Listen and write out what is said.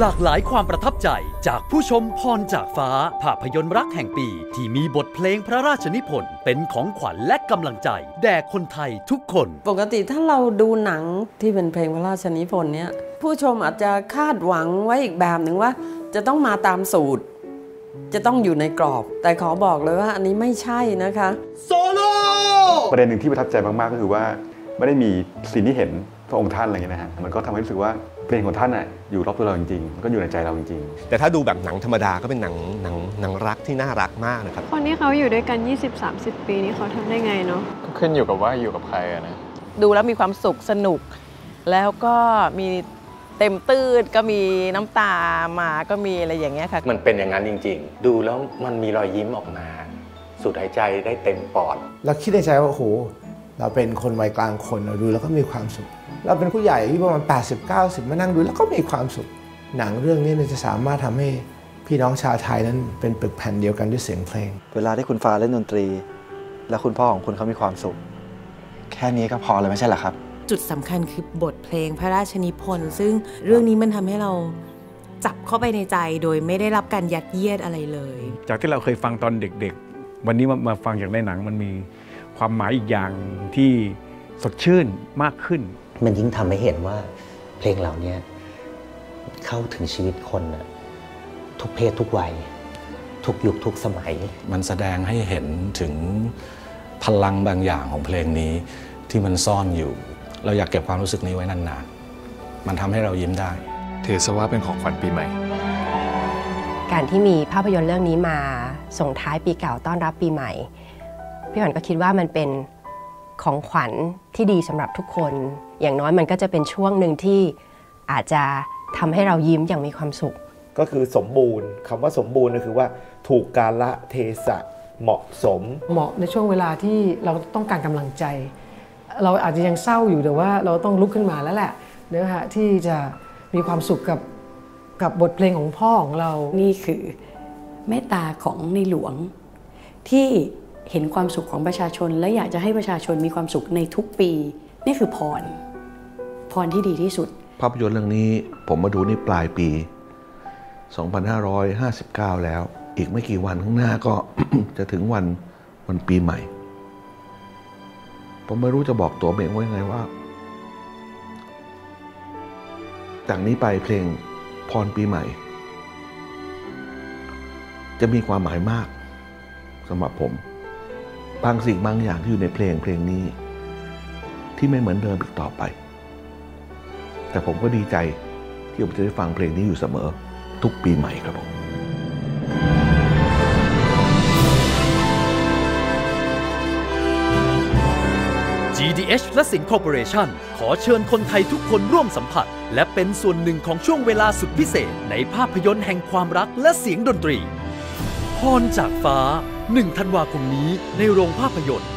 หลากหลายความประทับใจจากผู้ชมพรจากฟ้า ภาพยนตร์รักแห่งปี ที่มีบทเพลงพระราชนิพนธ์เป็นของขวัญและกำลังใจ แด่คนไทยทุกคน ปกติถ้าเราดูหนังที่เป็นเพลงพระราชนิพนธ์เนี่ยผู้ชมอาจจะคาดหวังไว้อีกแบบหนึ่งว่า จะต้องมาตามสูตร จะต้องอยู่ในกรอบ แต่ขอบอกเลยว่าอันนี้ไม่ใช่นะคะประเด็นหนึ่งที่ประทับใจมากๆก็คือว่า ไม่ได้มีสิ่งที่เห็นพระองค์ท่านอะไรเงี้ยนะฮะมันก็ทำให้รู้สึกว่าเพลงของท่านน่ะอยู่รอบตัวเราจริงๆมันก็อยู่ในใจเราจริงๆ แต่ถ้าดูแบบหนังธรรมดาก็เป็นหนังหนังหนังรักที่น่ารักมากนะครับ คนที่เขาอยู่ด้วยกัน 20-30 ปีนี้เขาทำได้ไงเนาะก็ขึ้นอยู่กับว่าอยู่กับใครอะนะ ดูแล้วมีความสุขสนุก แล้วก็มีเต็มตื้นก็มีน้ำตามาก็มีอะไรอย่างเงี้ยค่ะ มันเป็นอย่างนั้นจริง ๆ ดูแล้วมันมีรอยยิ้มออกมาสูดหายใจได้เต็มปอดเราคิดในใจว่าโอ้โห เราเป็นคนวัยกลางคนเราดูแล้วก็มีความสุข เราเป็นผู้ใหญ่ที่ประมาณ 80 90 มานั่งดูแล้วก็มีความสุข หนังเรื่องนี้เนี่ยจะสามารถทำให้พี่น้องชาวไทยนั้นเป็นปึกแผ่นเดียวกันด้วยเสียงเพลง เวลาที่คุณฟ้าเล่นดนตรี และคุณพ่อของคุณเขามีความสุข แค่นี้ก็พอเลยไม่ใช่เหรอครับ จุดสำคัญคือบทเพลงพระราชนิพนธ์ซึ่งเรื่องนี้มันทำให้เราจับเข้าไปในใจโดยไม่ได้รับการยัดเยียดอะไรเลย จากที่เราเคยฟังตอนเด็กๆ วันนี้มามาฟังจากในหนังมันมี ความหมายอีกอย่างที่สดชื่นมากขึ้น มันยิ่งทำให้เห็นว่าเพลงเหล่านี้เข้าถึงชีวิตคนน่ะทุกเพศทุกวัย ทุกยุคทุกสมัย มันแสดงให้เห็นถึงพลังบางอย่างของเพลงนี้ที่มันซ่อนอยู่ เราอยากเก็บความรู้สึกนี้ไว้นานๆ มันทำให้เรายิ้มได้ถือซะว่าเป็นของขวัญปีใหม่ การที่มีภาพยนตร์เรื่องนี้มาส่งท้ายปีเก่าต้อนรับปีใหม่ พี่ขวัญก็คิดว่ามันเป็นของขวัญที่ดีสำหรับทุกคน อย่างน้อยมันก็จะเป็นช่วงหนึ่งที่อาจจะทำให้เรายิ้มอย่างมีความสุข ก็คือสมบูรณ์คำว่าสมบูรณ์ก็คือว่าถูกกาละเทศะเหมาะสม เหมาะในช่วงเวลาที่เราต้องการกำลังใจ เราอาจจะยังเศร้าอยู่แต่ว่าเราต้องลุกขึ้นมาแล้วแหละเนื้อหาที่จะมีความสุขกับกับบทเพลงของพ่อของเรา นี่คือเมตตาของในหลวงที่ เห็นความสุขของประชาชน และอยากจะให้ประชาชนมีความสุขในทุกปี นี่คือพร พรที่ดีที่สุด ภาพยนตร์เรื่องนี้ผมมาดูนี่ปลายปี 2559 แล้ว อีกไม่กี่วันข้างหน้าก็จะถึงวันวันปีใหม่ ผมไม่รู้จะบอกตัวเองว่ายังไงว่า จากนี้ไปเพลงพรปีใหม่ จะมีความหมายมากสำหรับผม บางสิ่งบางอย่างที่อยู่ในเพลงเพลงนี้ ที่ไม่เหมือนเดิมอีกต่อไป แต่ผมก็ดีใจที่ผมจะได้ฟังเพลงนี้อยู่เสมอ ทุกปีใหม่ครับผม GDH และสิงคอร์ปอเรชันขอเชิญคนไทยทุกคนร่วมสัมผัส และเป็นส่วนหนึ่งของช่วงเวลาสุดพิเศษ ในภาพยนตร์แห่งความรักและเสียงดนตรี พรจากฟ้า 1 ธันวาคมนี้ในโรงภาพยนตร์